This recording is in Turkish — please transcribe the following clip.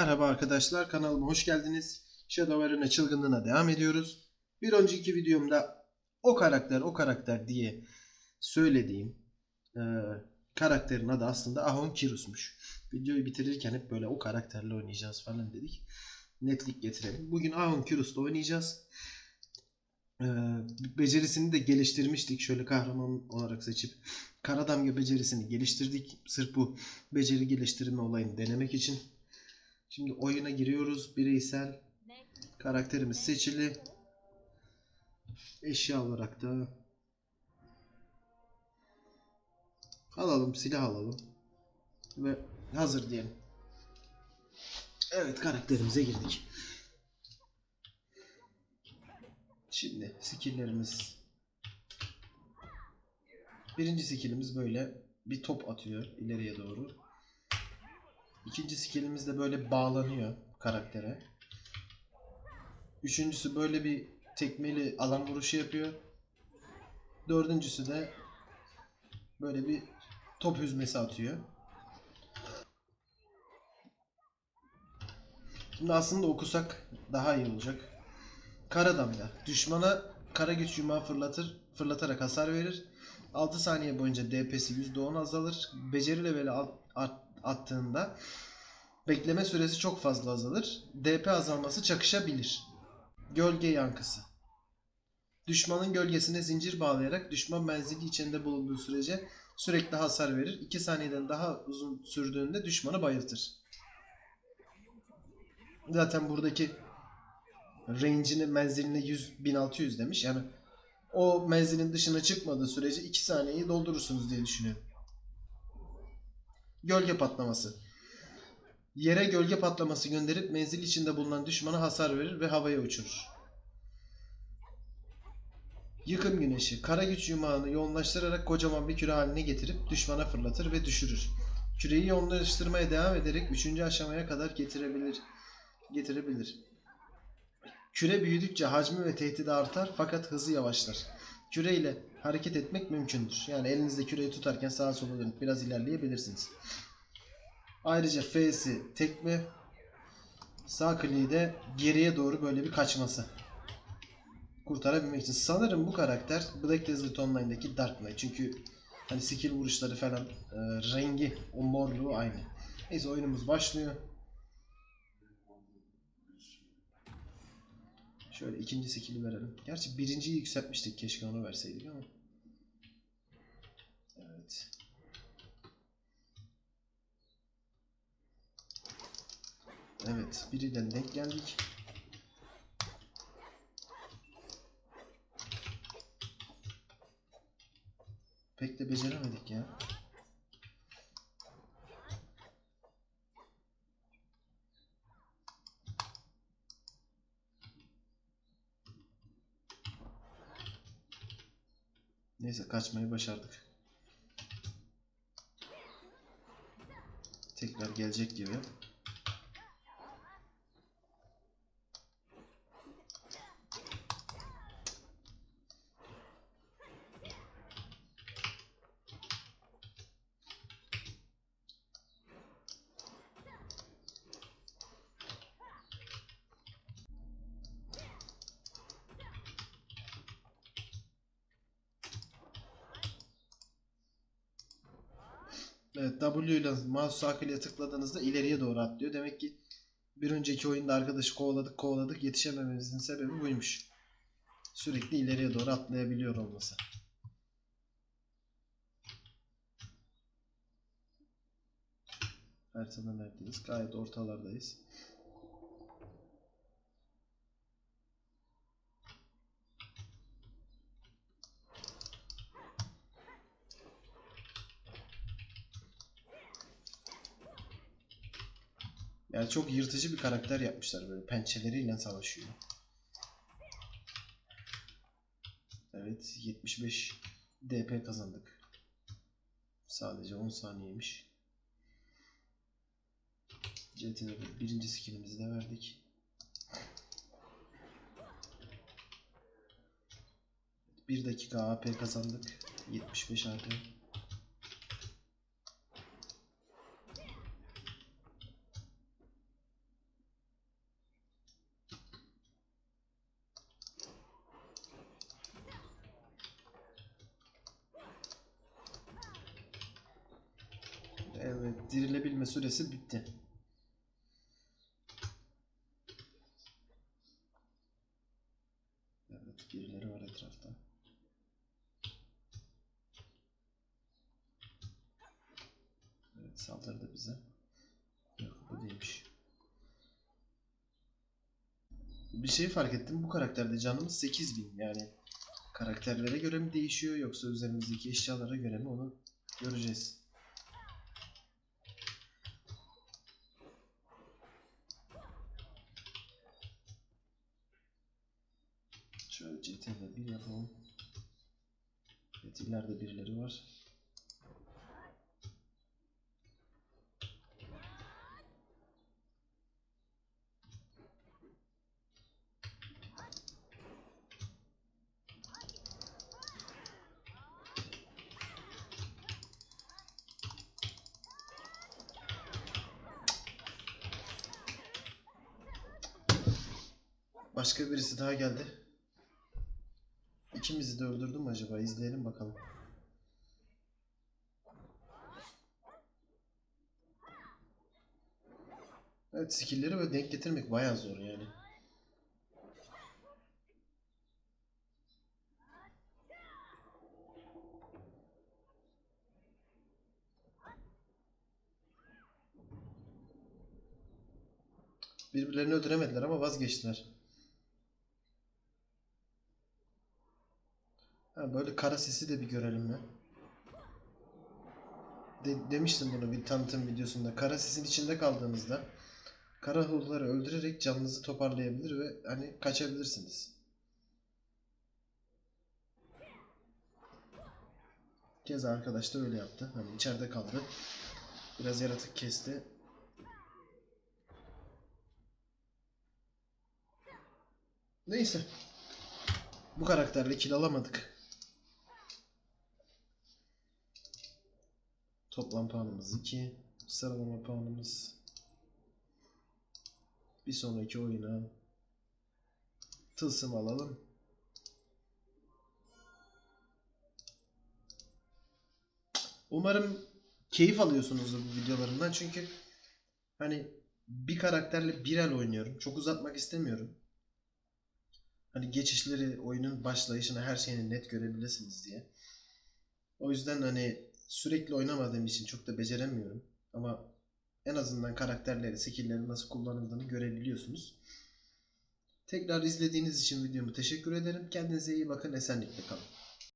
Merhaba arkadaşlar kanalıma hoş geldiniz. Shadow Arena çılgınlığına devam ediyoruz. Bir önceki videomda o karakter o karakter diye söylediğim e, karakterin adı aslında Ahon Kirus'muş. Videoyu bitirirken hep böyle o karakterle oynayacağız falan dedik. Netlik getirelim. Bugün Ahon Kirus'la oynayacağız. E, becerisini de geliştirmiştik. Şöyle kahraman olarak seçip kara damga becerisini geliştirdik. Sırf bu beceri geliştirme olayını denemek için. Şimdi oyuna giriyoruz. Bireysel karakterimiz seçili. Eşya olarak da alalım, silah alalım. Ve hazır diyelim. Evet karakterimize girdik. Şimdi skilllerimiz Birinci skillimiz böyle bir top atıyor ileriye doğru. İkinci skillimiz de böyle bağlanıyor karaktere. Üçüncüsü böyle bir tekmeli alan vuruşu yapıyor. Dördüncüsü de böyle bir top hüzmesi atıyor. Şimdi aslında okusak daha iyi olacak. Kara damga. Düşmana kara güç yumağı fırlatır, fırlatarak hasar verir. 6 saniye boyunca DP'si %10 azalır. Beceri leveli alt- art- attığında bekleme süresi çok fazla azalır. DP azalması çakışabilir. Gölge yankısı. Düşmanın gölgesine zincir bağlayarak düşman menzili içinde bulunduğu sürece sürekli hasar verir. 2 saniyeden daha uzun sürdüğünde düşmanı bayıltır. Zaten buradaki range'ini menziline 100 1600 demiş. Yani o menzilin dışına çıkmadığı sürece 2 saniyeyi doldurursunuz diye düşünüyorum. Gölge patlaması. Yere gölge patlaması gönderip menzil içinde bulunan düşmana hasar verir ve havaya uçurur. Yıkım güneşi. Kara güç yumağını yoğunlaştırarak kocaman bir küre haline getirip düşmana fırlatır ve düşürür. Küreyi yoğunlaştırmaya devam ederek 3. aşamaya kadar getirebilir. Getirebilir. Küre büyüdükçe hacmi ve tehdidi artar fakat hızı yavaşlar. Küre ile hareket etmek mümkündür. Yani elinizde küreyi tutarken sağa sola dönüp biraz ilerleyebilirsiniz. Ayrıca F'si tekme, sağ kliği de geriye doğru böyle bir kaçması. Kurtarabilmek için. Sanırım bu karakter Black Desert Online'daki Dark Knight. Çünkü hani skill vuruşları falan e, rengi, o morluğu aynı. Neyse oyunumuz başlıyor. Şöyle ikinci skill'i verelim. Gerçi birinciyi yükseltmiştik. Keşke onu verseydik ama. Evet. Evet. Birinden denk geldik. Pek de beceremedik ya. Neyse kaçmayı başardık. Tekrar gelecek gibi. Evet W ile mouse kliğe tıkladığınızda ileriye doğru atlıyor. Demek ki bir önceki oyunda arkadaşı kovaladık kovaladık yetişemememizin sebebi buymuş. Sürekli ileriye doğru atlayabiliyor olması. Haritada neredeyiz? Gayet ortalardayız. Yani çok yırtıcı bir karakter yapmışlar böyle pençeleriyle savaşıyor. Evet 75 DP kazandık. Sadece 10 saniyeymiş. CT'de birinci skinimizi de verdik. Bir dakika AP kazandık. 75 AP. Dirilebilme süresi bitti. Evet, birileri var etrafta. Evet, saldırdı bize. Yok, bu değilmiş. Bir şey fark ettim. Bu karakterde canımız 8000 yani. Karakterlere göre mi değişiyor yoksa üzerimizdeki eşyalara göre mi onu göreceğiz. Şöyle CTRL bir yapalım. Evet ileride birileri var. Başka birisi daha geldi. İkimizi de öldürdüm acaba? İzleyelim bakalım. Evet skill'leri böyle denk getirmek bayağı zor yani. Birbirlerini öldüremediler ama vazgeçtiler. Ha, böyle kara sesi de bir görelim mi? De- demiştim bunu bir tanıtım videosunda. Kara sesin içinde kaldığınızda kara hulları öldürerek canınızı toparlayabilir ve hani kaçabilirsiniz. Keza arkadaş da öyle yaptı. Hani içeride kaldı. Biraz yaratık kesti. Neyse. Bu karakterle kill alamadık. Toplam puanımız 2. Sıralama puanımız. Bir sonraki oyuna tılsım alalım. Umarım keyif alıyorsunuzdur bu videolarımdan çünkü hani bir karakterle bir el oynuyorum. Çok uzatmak istemiyorum. Hani geçişleri, oyunun başlayışını, her şeyini net görebilirsiniz diye. O yüzden hani sürekli oynamadığım için çok da beceremiyorum. Ama en azından karakterleri, skill'leri nasıl kullanıldığını görebiliyorsunuz. Tekrar izlediğiniz için videomu teşekkür ederim. Kendinize iyi bakın, esenlikle kalın.